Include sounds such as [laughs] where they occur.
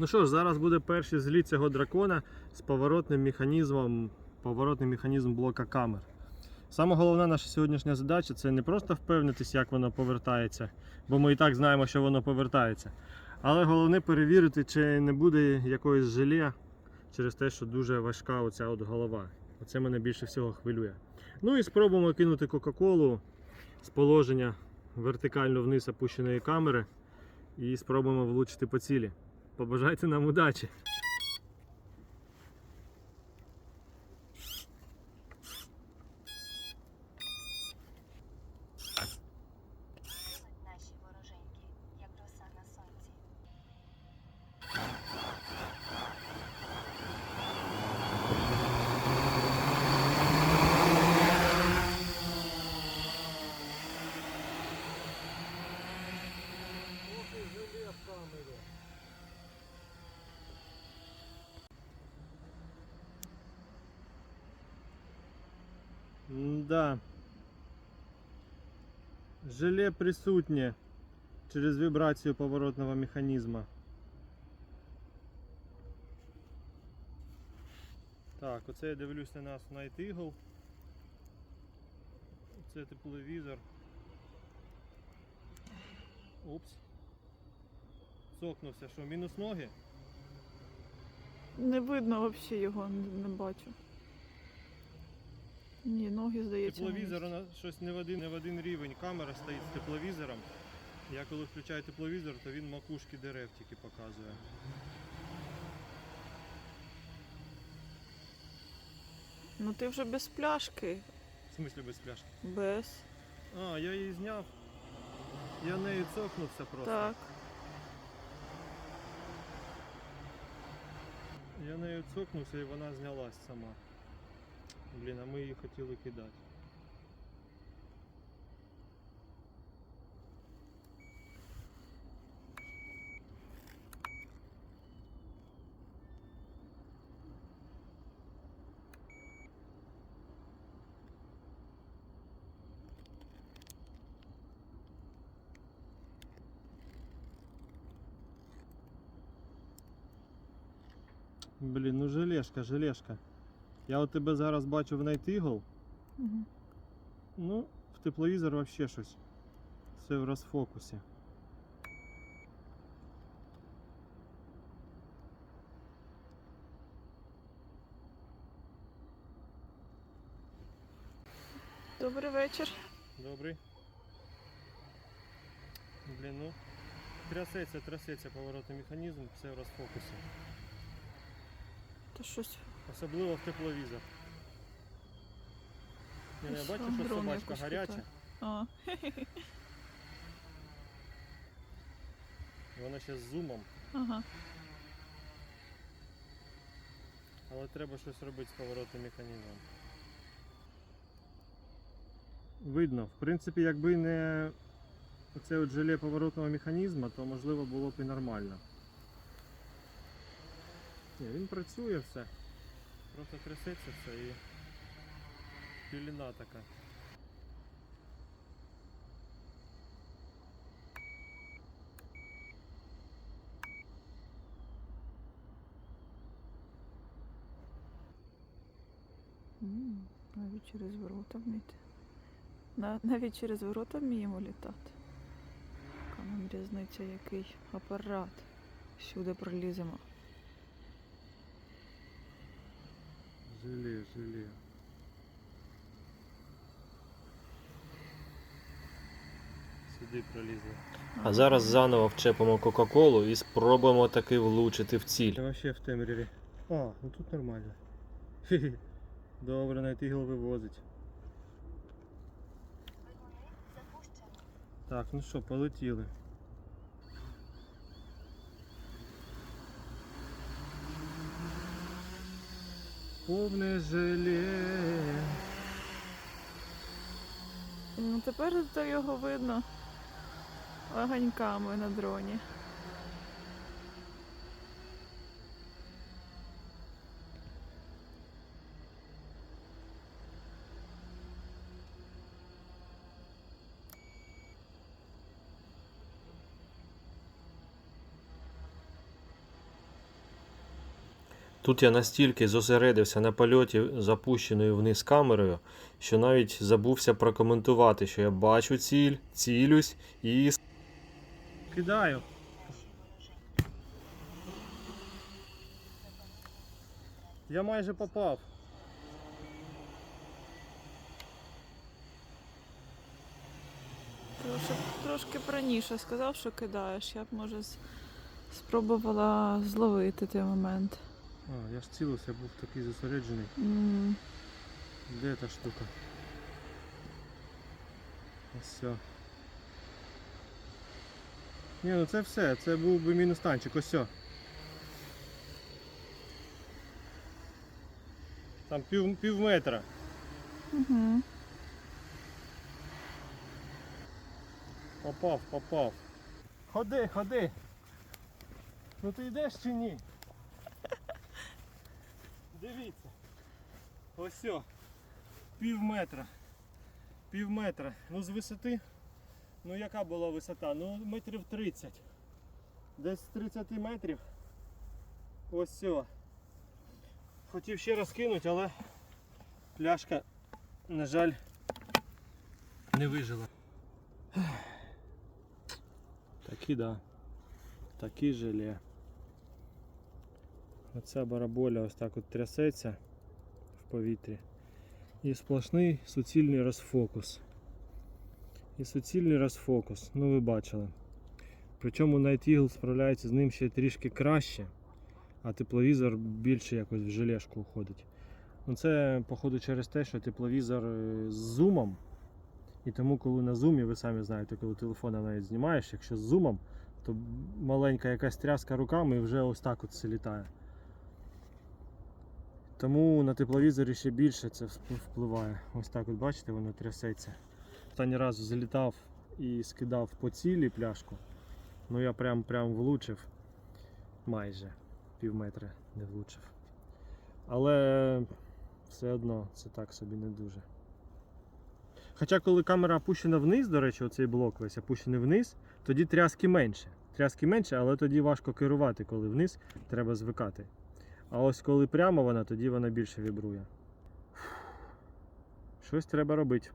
Ну що ж, зараз буде перший зліт цього дракона з поворотним механізмом, поворотний механізм блока камер. Саме головна наша сьогоднішня задача це не просто впевнитись, як воно повертається, бо ми і так знаємо, що воно повертається. Але головне перевірити, чи не буде якоїсь желе через те, що дуже важка оця от голова. Оце мене більше всього хвилює. Ну і спробуємо кинути Кока-Колу з положення вертикально вниз опущеної камери і спробуємо влучити по цілі. Побажайте нам удачі! Да. Желе присутнє через вібрацію поворотного механізму. Так, оце я дивлюсь на нас Night Eagle. Це тепловізор. Упс. Цокнувся, що мінус ноги? Не видно взагалі його, не бачу. Ні, ноги здається. Тепловізор вона щось не в один, не в один рівень. Камера стоїть з тепловізором. Я коли включаю тепловізор, то він макушки дерев тільки показує. Ну ти вже без пляшки. В смислі без пляшки. Без. А, я її зняв. Я нею цокнувся просто. Так. Я нею цокнувся і вона знялась сама. Блін, а ми її хотіли кидати. Блін, ну желешка, желешка. Я от тебе зараз бачу в Night Eagle. Угу. Ну, в тепловізор вообще щось. Все в розфокусі. Добрий вечір. Добрий. Блін, ну. Трясеться, трясеться поворотний механізм, все в розфокусі. То щось. Особливо в тепловізор. Я Ось бачу, що собачка гаряча. А, [laughs] Вона ще з зумом, ага. але треба щось робити з поворотним механізмом. Видно, в принципі, якби не оце от желе поворотного механізму, то можливо було б і нормально. Ні, він працює все. Просто трясеться все і піліна така. Навіть через ворота вміти. На- Навіть через ворота вміємо літати. Яка нам різниця, який апарат. Сюди проліземо. Желе, желе. Сюди пролізли. А зараз заново вчепимо Кока-Колу і спробуємо таки влучити в ціль. Я вообще в темряві. А, ну тут нормально. Хе-хе. Добре, на тигл вивозить. Так, ну що, полетіли. Повне желе. Ну тепер то його видно огоньками на дроні. Тут я настільки зосередився на польоті запущеною вниз камерою, що навіть забувся прокоментувати, що я бачу ціль, цілюсь і Кидаю. Я майже попав. Трошки, трошки раніше сказав, що кидаєш. Я б може спробувала зловити той момент. А, я ж цілився, був такий зосереджений. М, Де та штука? Ось все. Ні, ну це все, це був би мінус танчик, ось все. Там пів, пів метра. Угу. Попав, попав. Ходи, ходи. Ну ти йдеш чи ні? Дивіться. Ось все. Пів метра. Пів метра. Ну з висоти. Ну яка була висота? Ну метрів 30. Десь з 30 метрів. Ось все. Хотів ще раз кинути, але пляшка, на жаль, не вижила. Такі, да. Такі желе. Оця бараболя ось так от трясеться в повітрі. І сплошний суцільний розфокус. І суцільний розфокус. Ну ви бачили. Причому Night Eagle справляється з ним ще трішки краще, а тепловізор більше якось в желешку уходить. Ну це, походу, через те, що тепловізор е, з зумом. І тому, коли на зумі, ви самі знаєте, коли телефона навіть знімаєш, якщо з зумом, то маленька якась тряска руками і вже ось так от все літає. Тому на тепловізорі ще більше це впливає. Ось так от бачите, воно трясеться. Останній раз залітав і скидав по цілі пляшку. Ну я прям прям влучив майже пів метра не влучив. Але все одно це так собі не дуже. Хоча коли камера опущена вниз, до речі, оцей блок весь опущений вниз, тоді тряски менше. Тряски менше, але тоді важко керувати, коли вниз треба звикати. А ось коли прямо вона, тоді вона більше вібрує. Щось треба робити.